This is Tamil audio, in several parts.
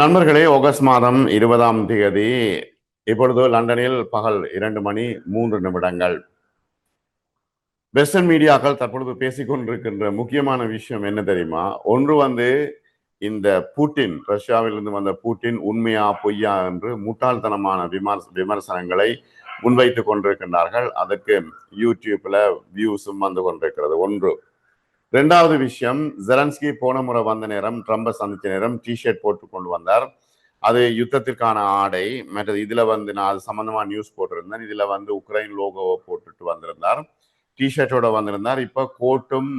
நண்பர்களே ஆகஸ்ட் மாதம் இருபதாம் தேதி இப்பொழுது லண்டனில் பகல் இரண்டு மணி மூன்று நிமிடங்கள். வெஸ்டர்ன் மீடியாக்கள் தற்பொழுது பேசிக் கொண்டிருக்கின்ற முக்கியமான விஷயம் என்ன தெரியுமா? ஒன்று வந்து இந்த பூட்டின் ரஷ்யாவிலிருந்து வந்த பூட்டின் உண்மையா பொய்யா என்று முட்டாள்தனமான விமர்ச விமர்சனங்களை முன்வைத்துக் கொண்டிருக்கின்றார்கள். அதற்கு யூடியூப்ல வியூஸும் வந்து கொண்டிருக்கிறது. ஒன்று ரெண்டாவது விஷயம் ஜெலன்ஸ்கி போன முறை வந்த நேரம் ட்ரம்பை சந்தித்த நேரம் டிஷர்ட் போட்டு கொண்டு வந்தார். அது யுத்தத்திற்கான ஆடை மற்றது இதில் வந்து நான் அது சம்மந்தமாக நியூஸ் போட்டிருந்தேன். இதில் வந்து உக்ரைன் லோகோவை போட்டுட்டு வந்திருந்தார். டிஷர்ட்டோட வந்திருந்தார். இப்போ கோட்டும்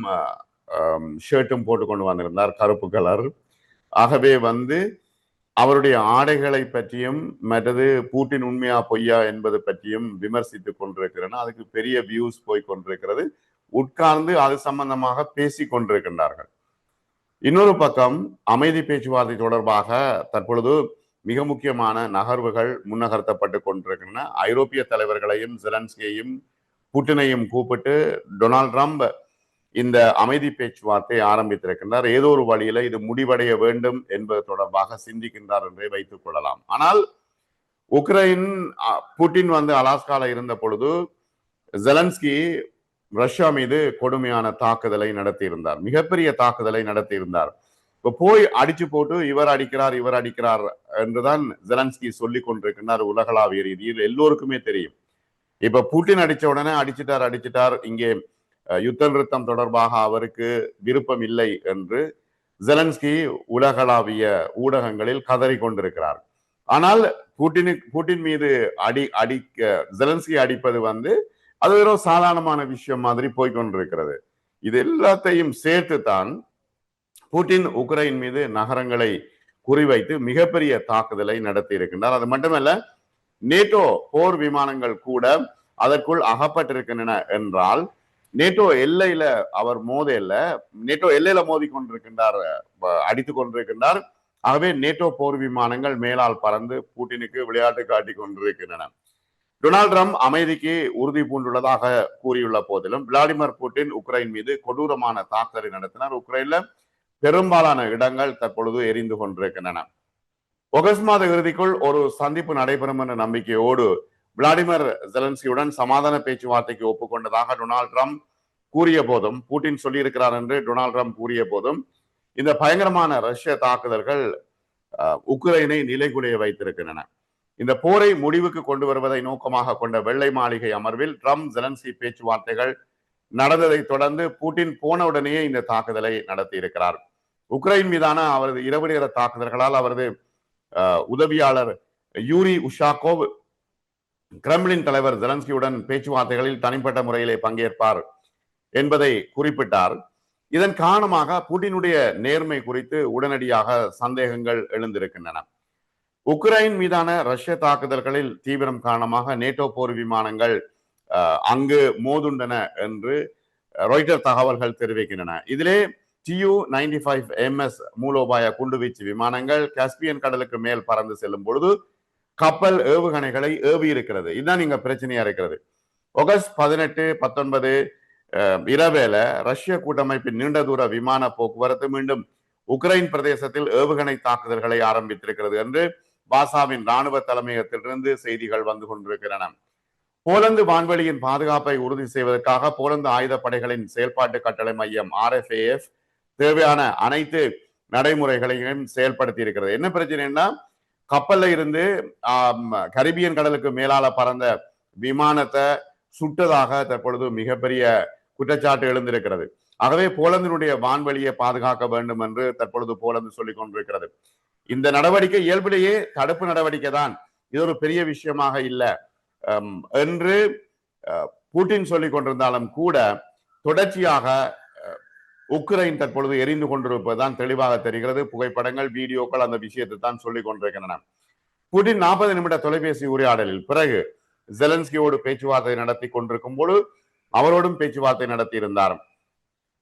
ஷர்ட்டும் போட்டு கொண்டு வந்திருந்தார் கருப்பு கலர் ஆகவே வந்து அவருடைய ஆடைகளை பற்றியும் மற்றது பூட்டின் உண்மையா பொய்யா என்பது பற்றியும் விமர்சித்துக் கொண்டிருக்கிறேன். அதுக்கு பெரிய வியூஸ் போய் கொண்டிருக்கிறது. உட்கார்ந்து அது சம்பந்தமாக பேசி கொண்டிருக்கின்றார்கள். இன்னொரு பக்கம் அமைதி பேச்சுவார்த்தை தொடர்பாக தற்பொழுது மிக முக்கியமான நகர்வுகள் முன்னகர்த்தப்பட்டு கொண்டிருக்கின்றன. ஐரோப்பிய தலைவர்களையும் ஜெலன்ஸ்கியையும் புட்டினையும் கூப்பிட்டு டொனால்ட் ட்ரம்ப் இந்த அமைதி பேச்சுவார்த்தை ஆரம்பித்திருக்கின்றார். ஏதோ ஒரு வழியில இது முடிவடைய வேண்டும் என்பது தொடர்பாக சிந்திக்கின்றார் என்றே வைத்துக் கொள்ளலாம். ஆனால் உக்ரைன் புட்டின் வந்து அலாஸ்கால இருந்த பொழுது ஜெலன்ஸ்கி ரஷ்யா மீது கொடுமையான தாக்குதலை நடத்தியிருந்தார். மிகப்பெரிய தாக்குதலை நடத்தியிருந்தார். இப்ப போய் அடிச்சு போட்டு இவர் அடிக்கிறார் இவர் அடிக்கிறார் என்றுதான் ஜெலன்ஸ்கி சொல்லி கொண்டிருக்கிறார் உலகளாவிய ரீதியில் எல்லோருக்குமே தெரியும். இப்ப புட்டின் அடிச்ச உடனே அடிச்சிட்டார் அடிச்சிட்டார். இங்கே யுத்த நிறுத்தம் தொடர்பாக அவருக்கு விருப்பம் இல்லை என்று ஜெலன்ஸ்கி உலகளாவிய ஊடகங்களில் கதறி கொண்டிருக்கிறார். ஆனால் புட்டினு புட்டின் மீது அடி அடிக்க ஜெலன்ஸ்கி அடிப்பது வந்து அது வெறும் சாதாரணமான விஷயம் மாதிரி போய்கொண்டிருக்கிறது இது எல்லாத்தையும் சேர்த்து தான் புட்டின் உக்ரைன் மீது நகரங்களை குறிவைத்து மிகப்பெரிய தாக்குதலை நடத்தி இருக்கின்றார் அது மட்டுமல்ல நேட்டோ போர் விமானங்கள் கூட அதற்குள் அகப்பட்டிருக்கின்றன என்றால் நேட்டோ எல்லையில அவர் மோதையில நேட்டோ எல்லையில மோதி கொண்டிருக்கின்றார் அடித்துக் கொண்டிருக்கின்றார். ஆகவே நேட்டோ போர் விமானங்கள் மேலால் பறந்து பூட்டினுக்கு விளையாட்டு காட்டி கொண்டிருக்கின்றன. டொனால்டு ட்ரம்ப் அமைதிக்கு உறுதி பூண்டுள்ளதாக கூறியுள்ள போதிலும் விளாடிமிர் புட்டின் உக்ரைன் மீது கொடூரமான தாக்குதலை நடத்தினார். உக்ரைன்ல பெரும்பாலான இடங்கள் தற்பொழுது எரிந்து கொண்டிருக்கின்றன. ஒகஸ்ட் மாத இறுதிக்குள் ஒரு சந்திப்பு நடைபெறும் என்ற நம்பிக்கையோடு விளாடிமிர் ஜெலன்ஸ்கியுடன் சமாதான பேச்சுவார்த்தைக்கு ஒப்புக்கொண்டதாக டொனால்ட் ட்ரம்ப் கூறிய போதும் பூட்டின் சொல்லியிருக்கிறார் என்று டொனால்ட் ட்ரம்ப் கூறிய போதும் இந்த பயங்கரமான ரஷ்ய தாக்குதல்கள் உக்ரைனை நிலைகுலைய வைத்திருக்கின்றன. இந்த போரை முடிவுக்கு கொண்டு வருவதை நோக்கமாக கொண்ட வெள்ளை மாளிகை அமர்வில் ட்ரம்ப் ஜெலன்சி பேச்சுவார்த்தைகள் நடந்ததை தொடர்ந்து பூட்டின் போன உடனேயே இந்த தாக்குதலை நடத்தி இருக்கிறார் உக்ரைன் மீதான அவரது இரவு நேர தாக்குதல்களால் அவரது உதவியாளர் யூரி உஷாகோவ் கிரெம்லின் தலைவர் ஜெலன்ஸ்கியுடன் பேச்சுவார்த்தைகளில் தனிப்பட்ட முறையிலே பங்கேற்பார் என்பதை குறிப்பிட்டார். இதன் காரணமாக புட்டினுடைய நேர்மை குறித்து உடனடியாக சந்தேகங்கள் எழுந்திருக்கின்றன. உக்ரைன் மீதான ரஷ்ய தாக்குதல்களில் தீவிரம் காரணமாக நேட்டோ போர் விமானங்கள் அங்கு மோதுண்டன என்று ரொய்டர் தகவல்கள் தெரிவிக்கின்றன. இதிலே டியூ நைன்டி ஃபைவ் எம்எஸ் மூலோபாய குண்டுவீச்சு விமானங்கள் காஸ்பியன் கடலுக்கு மேல் பறந்து செல்லும் பொழுது கப்பல் ஏவுகணைகளை ஏவி இருக்கிறது இதுதான் இங்க பிரச்சனையா இருக்கிறது. ஆகஸ்ட் பதினெட்டு பத்தொன்பது இரவேல ரஷ்ய கூட்டமைப்பின் நீண்ட தூர விமான போக்குவரத்து மீண்டும் உக்ரைன் பிரதேசத்தில் ஏவுகணை தாக்குதல்களை ஆரம்பித்திருக்கிறது என்று பாசாவின் ராணுவ தலைமையகத்திலிருந்து செய்திகள் வந்து கொண்டிருக்கின்றன. போலந்து வான்வெளியின் பாதுகாப்பை உறுதி செய்வதற்காக போலந்து ஆயுதப்படைகளின் செயல்பாட்டு கட்டளை மையம் ஆர்எஃப்ஏஎஃப் தேவையான அனைத்து நடைமுறைகளையும் செயல்படுத்தி இருக்கிறது என்ன பிரச்சனைன்னா கப்பல்ல இருந்து கரிபியன் கடலுக்கு மேலால பறந்த விமானத்தை சுட்டதாக தற்பொழுது மிகப்பெரிய குற்றச்சாட்டு எழுந்திருக்கிறது. ஆகவே போலந்தினுடைய வான்வெளியை பாதுகாக்க வேண்டும் என்று தற்பொழுது போலந்து சொல்லிக் கொண்டிருக்கிறது. இந்த நடவடிக்கை இயல்பிலேயே தடுப்பு நடவடிக்கை தான் இது ஒரு பெரிய விஷயமாக இல்லை. என்று புட்டின் சொல்லிக் கொண்டிருந்தாலும் கூட தொடர்ச்சியாக உக்ரைன் தற்பொழுது எரிந்து கொண்டிருப்பதுதான் தெளிவாக தெரிகிறது. புகைப்படங்கள் வீடியோக்கள் அந்த விஷயத்தை தான் சொல்லிக் கொண்டிருக்கின்றன. புட்டின் நாற்பது நிமிட தொலைபேசி உரையாடலில் பிறகு ஜெலன்ஸ்கியோடு பேச்சுவார்த்தை நடத்தி கொண்டிருக்கும் போது அவரோடும் பேச்சுவார்த்தை நடத்தி இருந்தார்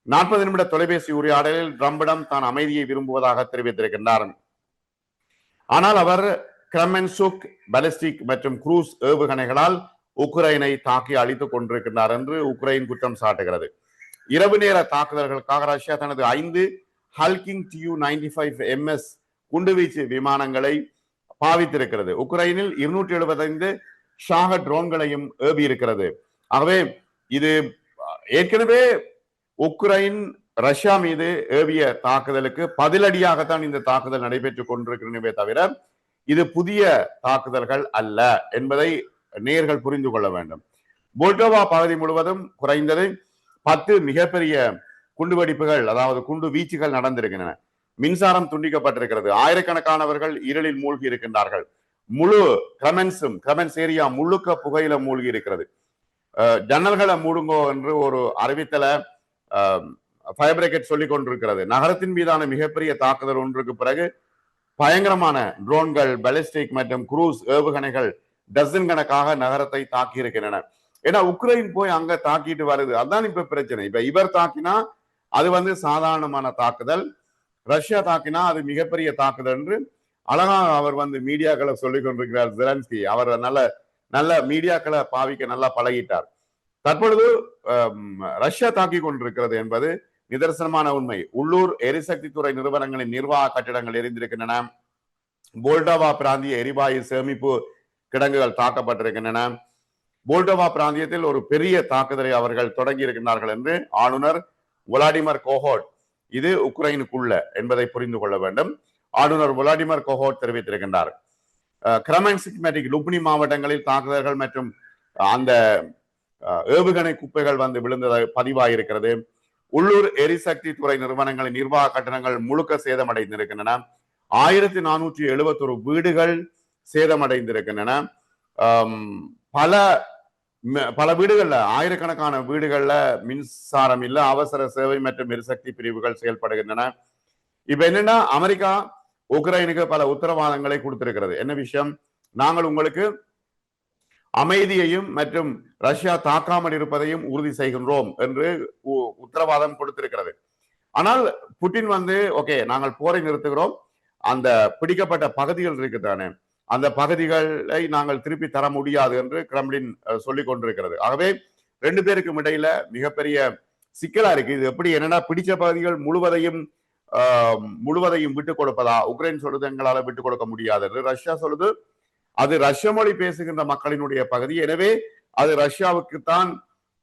நாற்பது நிமிட தொலைபேசி உரையாடலில் ட்ரம்பிடம் தான் அமைதியை விரும்புவதாக தெரிவித்திருக்கின்றார். ஆனால் அவர் கிரமென்சுக் பலிஸ்டிக் மற்றும் குரூஸ் ஏவுகணைகளால் உக்ரைனை தாக்கி அழித்துக் கொண்டிருக்கிறார் என்று உக்ரைன் குற்றம் சாட்டுகிறது. இரவு நேர தாக்குதல்களுக்காக ரஷ்யா தனது ஐந்து hulking Tu ninety five MS குண்டுவீச்சு விமானங்களை பாவித்திருக்கிறது. உக்ரைனில் இருநூற்றி எழுபத்தைந்து ஷாக ட்ரோன்களையும் ஏவி இருக்கிறது ஆகவே இது ஏற்கனவே உக்ரைன் ரஷ்யா மீது ஏவிய தாக்குதலுக்கு பதிலடியாகத்தான் இந்த தாக்குதல் நடைபெற்றுக் கொண்டிருக்கிறனவே தவிர இது புதிய தாக்குதல்கள் அல்ல என்பதை நேர்கள் புரிந்து கொள்ள வேண்டும். போல்டோவா பகுதி முழுவதும் குறைந்தது பத்து மிகப்பெரிய குண்டுவெடிப்புகள் அதாவது குண்டு வீச்சுகள் நடந்திருக்கின்றன. மின்சாரம் துண்டிக்கப்பட்டிருக்கிறது. ஆயிரக்கணக்கானவர்கள் இருளில் மூழ்கி இருக்கின்றார்கள். முழு கிரமென்ஸும் கிரமென்ஸ் ஏரியா முழுக்க புகையில மூழ்கி இருக்கிறது. ஜன்னல்களை மூடுங்கோ என்று ஒரு அறிவித்தலை ஃபயர் பிரேக்கெட் சொல்லிக் கொண்டிருக்கிறது நகரத்தின் மீதான மிகப்பெரிய தாக்குதல் ஒன்றுக்கு பிறகு பயங்கரமான ட்ரோன்கள் பலிஸ்டிக் மற்றும் குரூஸ் ஏவுகணைகள் டசன் கணக்காக நகரத்தை தாக்கி இருக்கின்றன ஏன்னா உக்ரைன் போய் அங்க தாக்கிட்டு வருது. அதான் இப்ப பிரச்சனை. இப்ப இவர் தாக்கினா அது வந்து சாதாரணமான தாக்குதல். ரஷ்யா தாக்கினா அது மிகப்பெரிய தாக்குதல் என்று அழகா அவர் வந்து மீடியாக்களை சொல்லிக் கொண்டிருக்கிறார் ஜெலன்ஸ்கி அவர் நல்ல நல்ல மீடியாக்களை பாவிக்க நல்லா பழகிட்டார். தற்பொழுது ரஷ்யா தாக்கி கொண்டிருக்கிறது என்பது நிதர்சனமான உண்மை. உள்ளூர் எரிசக்தி துறை நிறுவனங்களின் நிர்வாக கட்டிடங்கள் எரிந்திருக்கின்றன. போல்டோவா பிராந்திய எரிவாயு சேமிப்பு கிடங்குகள் தாக்கப்பட்டிருக்கின்றன. போல்டோவா பிராந்தியத்தில் ஒரு பெரிய தாக்குதலை அவர்கள் தொடங்கி இருக்கின்றார்கள் என்று ஆளுநர் விளாடிமர் கோஹோட் இது உக்ரைனுக்குள்ள என்பதை புரிந்து கொள்ள வேண்டும். ஆளுநர் விளாடிமர் கோஹோட் தெரிவித்திருக்கின்றார். கிரமன்சிக்மேட்டிக் லுப்னி மாவட்டங்களில் தாக்குதல்கள் மற்றும் அந்த அஹ், ஏவுகணை குப்பைகள் வந்து விழுந்தது பதிவாயிருக்கிறது. உள்ளூர் எரிசக்தி துறை நிறுவனங்களின் நிர்வாக கட்டணங்கள் முழுக்க சேதமடைந்திருக்கின்றன. ஆயிரத்தி நானூற்றி எழுபத்தொரு வீடுகள் சேதமடைந்திருக்கின்றன. பல ம- பல வீடுகள்ல ஆயிரக்கணக்கான வீடுகள்ல மின்சாரம் இல்ல அவசர சேவை மற்றும் எரிசக்தி பிரிவுகள் செயல்படுகின்றன. இப்ப என்னன்னா அமெரிக்கா உக்ரைனுக்கு பல உத்தரவாதங்களை கொடுத்திருக்கிறது. என்ன விஷயம்? நாங்கள் உங்களுக்கு அமைதியையும் மற்றும் ரஷ்யா தாக்காமல் இருப்பதையும் உறுதி செய்கின்றோம் என்று உ- உத்தரவாதம் கொடுத்திருக்கிறது. ஆனால் புட்டின் வந்து ஓகே நாங்கள் போரை நிறுத்துகிறோம். அந்த பிடிக்கப்பட்ட பகுதிகள் இருக்குதானே அந்த பகுதிகளை நாங்கள் திருப்பி தர முடியாது என்று கிரம்லின் சொல்லி சொல்லிக் கொண்டிருக்கிறது. ஆகவே ரெண்டு பேருக்கும் இடையில மிகப்பெரிய சிக்கலா இருக்கு. இது எப்படி என்னன்னா பிடிச்ச பகுதிகள் முழுவதையும் முழுவதையும் விட்டு கொடுப்பதா? உக்ரைன் சொல்லுது எங்களால விட்டு கொடுக்க முடியாது என்று ரஷ்யா சொல்லுது. அது ரஷ்ய மொழி பேசுகின்ற மக்களினுடைய பகுதி. எனவே அது ரஷ்யாவுக்கு தான்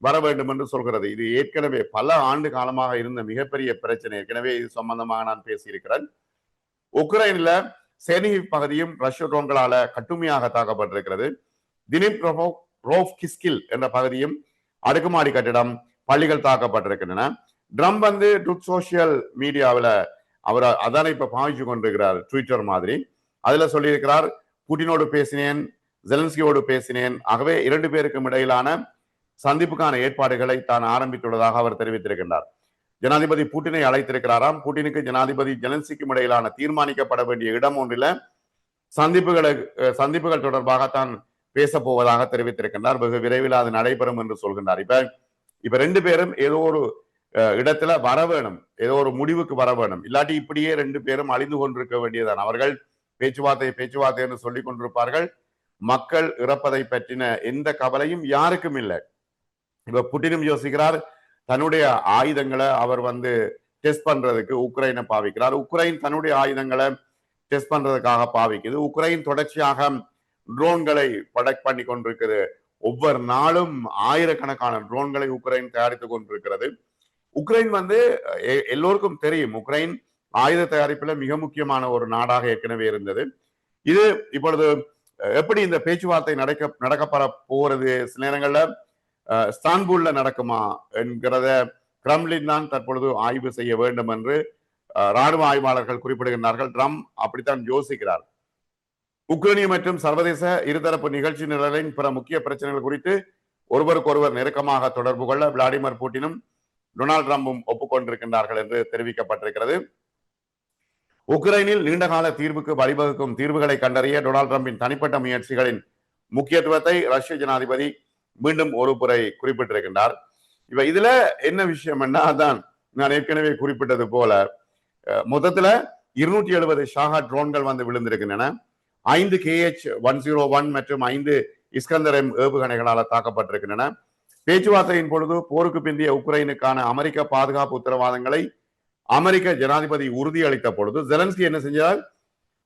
வர வேண்டும் என்று சொல்கிறது. இது ஏற்கனவே பல ஆண்டு காலமாக இருந்த மிகப்பெரிய பிரச்சனை. ஏற்கனவே இது சம்பந்தமாக நான் பேசியிருக்கிறேன். உக்ரைன்ல சேனிகிவ் பகுதியும் ரஷ்ய ட்ரோன்களால கட்டுமையாக தாக்கப்பட்டிருக்கிறது. தினிப் ரோஃப் கிஸ்கில் என்ற பகுதியும் அடுக்குமாடி கட்டிடம் பள்ளிகள் தாக்கப்பட்டிருக்கின்றன. ட்ரம்ப் வந்து ட்ரூத் சோசியல் மீடியாவில் அவர் அதானே இப்ப பாவிச்சு கொண்டிருக்கிறார் ட்விட்டர் மாதிரி. அதுல சொல்லியிருக்கிறார் புட்டினோடு பேசினேன் ஜெலன்ஸ்கியோடு பேசினேன். ஆகவே இரண்டு பேருக்கும் இடையிலான சந்திப்புக்கான ஏற்பாடுகளை தான் ஆரம்பித்துள்ளதாக அவர் தெரிவித்திருக்கின்றார். ஜனாதிபதி புட்டினை அழைத்திருக்கிறாராம். புட்டினுக்கு ஜனாதிபதி ஜெலன்ஸ்கிக்கும் இடையிலான தீர்மானிக்கப்பட வேண்டிய இடம் ஒன்றில சந்திப்புகளை சந்திப்புகள் தொடர்பாக தான் பேச போவதாக தெரிவித்திருக்கின்றார். வெகு விரைவில் அது நடைபெறும் என்று சொல்கின்றார். இப்ப இப்ப ரெண்டு பேரும் ஏதோ ஒரு இடத்துல வர வேணும். ஏதோ ஒரு முடிவுக்கு வர வேணும். இல்லாட்டி இப்படியே ரெண்டு பேரும் அழிந்து கொண்டிருக்க வேண்டியதான் அவர்கள் பேச்சுவார்த்தை பேச்சுவார்த்தை என்று சொல்லிக் கொண்டிருப்பார்கள். மக்கள் இறப்பதை பற்றின எந்த கவலையும் யாருக்கும் இல்லை. இப்ப புட்டினும் யோசிக்கிறார் தன்னுடைய ஆயுதங்களை அவர் வந்து டெஸ்ட் பண்றதுக்கு உக்ரைனை பாவிக்கிறார். உக்ரைன் தன்னுடைய ஆயுதங்களை டெஸ்ட் பண்றதுக்காக பாவிக்குது. உக்ரைன் தொடர்ச்சியாக ட்ரோன்களை ப்ரொடக்ட் பண்ணி கொண்டிருக்குது. ஒவ்வொரு நாளும் ஆயிரக்கணக்கான ட்ரோன்களை உக்ரைன் தயாரித்து கொண்டிருக்கிறது. உக்ரைன் வந்து எ- எல்லோருக்கும் தெரியும் உக்ரைன் ஆயுத தயாரிப்புல மிக முக்கியமான ஒரு நாடாக ஏற்கனவே இருந்தது. இது இப்பொழுது எப்படி இந்த பேச்சுவார்த்தை நடக்க நடக்கப்பட போறது? சில நேரங்கள்ல அஹ், நடக்குமா என்கிறத கிரம்லின் தான் தற்பொழுது ஆய்வு செய்ய வேண்டும் என்று ராணுவ ஆய்வாளர்கள் குறிப்பிடுகின்றார்கள். ட்ரம் அப்படித்தான் யோசிக்கிறார். உக்ரைனிய மற்றும் சர்வதேச இருதரப்பு நிகழ்ச்சி நிரலின் பிற முக்கிய பிரச்சனைகள் குறித்து ஒருவருக்கொருவர் நெருக்கமாக தொடர்பு கொள்ள விளாடிமிர் புட்டினும் டொனால்ட் ட்ரம்பும் ஒப்புக்கொண்டிருக்கின்றார்கள் என்று தெரிவிக்கப்பட்டிருக்கிறது. உக்ரைனில் நீண்டகால தீர்வுக்கு வழிவகுக்கும் தீர்வுகளை கண்டறிய டொனால்ட் ட்ரம்பின் தனிப்பட்ட முயற்சிகளின் முக்கியத்துவத்தை ரஷ்ய ஜனாதிபதி மீண்டும் ஒரு முறை குறிப்பிட்டிருக்கின்றார். இப்ப இதுல என்ன விஷயம் என்ன அதான் நான் ஏற்கனவே குறிப்பிட்டது போல அஹ், மொத்தத்துல இருநூற்றி எழுபது ஷாகா ட்ரோன்கள் வந்து விழுந்திருக்கின்றன. ஐந்து கேஎச் ஒன் ஜீரோ ஒன் மற்றும் ஐந்து இஸ்கந்தர் எம் ஏவுகணைகளால் தாக்கப்பட்டிருக்கின்றன. பேச்சுவார்த்தையின் பொழுது போருக்கு பிந்திய உக்ரைனுக்கான அமெரிக்க பாதுகாப்பு உத்தரவாதங்களை அமெரிக்க ஜனாதிபதி உறுதியளித்த பொழுது ஜெலன்ஸ்கி என்ன செஞ்சார்?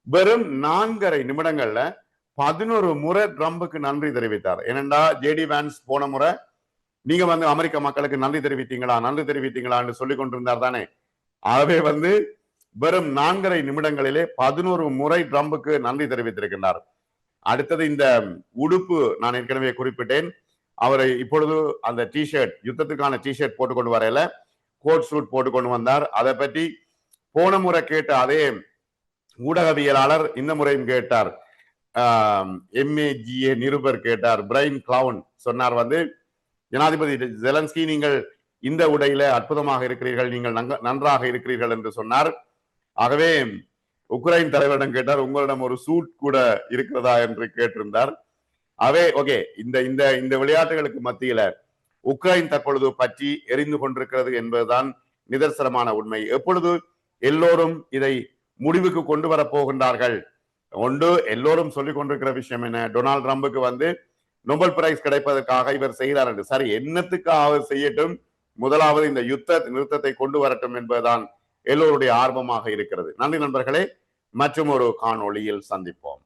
வெறும் நான்கரை நிமிடங்கள்ல பதினோரு முறை ட்ரம்புக்கு நன்றி தெரிவித்தார். ஏனென்றா ஜேடி வேன்ஸ் போன முறை நீங்க வந்து அமெரிக்க மக்களுக்கு நன்றி தெரிவித்தீங்களா? நன்றி தெரிவித்தீங்களான்னு சொல்லி கொண்டிருந்தார் தானே. ஆகவே வந்து வெறும் நான்கரை நிமிடங்களிலே பதினோரு முறை ட்ரம்புக்கு நன்றி தெரிவித்திருக்கின்றார். அடுத்தது இந்த உடுப்பு நான் ஏற்கனவே குறிப்பிட்டேன். அவரை இப்பொழுது அந்த டிஷர்ட் யுத்தத்துக்கான டிஷர்ட் போட்டுக்கொண்டு வரையில. கோட் சூட் போட்டு கொண்டு வந்தார். அதை பற்றி போன முறை கேட்ட அதே ஊடகவியலாளர் இந்த முறையும் கேட்டார். எம்ஏஜிஏ நிருபர் கேட்டார். பிரைன் கிளவுன் சொன்னார் வந்து ஜனாதிபதி ஜெலன்ஸ்கி நீங்கள் இந்த உடையில அற்புதமாக இருக்கிறீர்கள் நீங்கள் நன்றாக இருக்கிறீர்கள் என்று சொன்னார். ஆகவே உக்ரைன் தலைவரிடம் கேட்டார் உங்களிடம் ஒரு சூட் கூட இருக்கிறதா? என்று கேட்டிருந்தார். அவே ஓகே இந்த இந்த இந்த விளையாட்டுகளுக்கு மத்தியில உக்ரைன் தற்பொழுது பற்றி எரிந்து கொண்டிருக்கிறது என்பதுதான் நிதர்சனமான உண்மை. எப்பொழுது எல்லோரும் இதை முடிவுக்கு கொண்டு வர போகின்றார்கள்? ஒன்று எல்லோரும் சொல்லிக் கொண்டிருக்கிற விஷயம் என்ன? டொனால்ட் ட்ரம்புக்கு வந்து நோபல் பிரைஸ் கிடைப்பதற்காக இவர் செய்கிறார் என்று. சரி என்னத்துக்காக அவர் செய்யட்டும்? முதலாவது இந்த யுத்த நிறுத்தத்தை கொண்டு வரட்டும் என்பதுதான் எல்லோருடைய ஆர்வமாக இருக்கிறது. நன்றி நண்பர்களே மற்றும் ஒரு காணொளியில் சந்திப்போம்.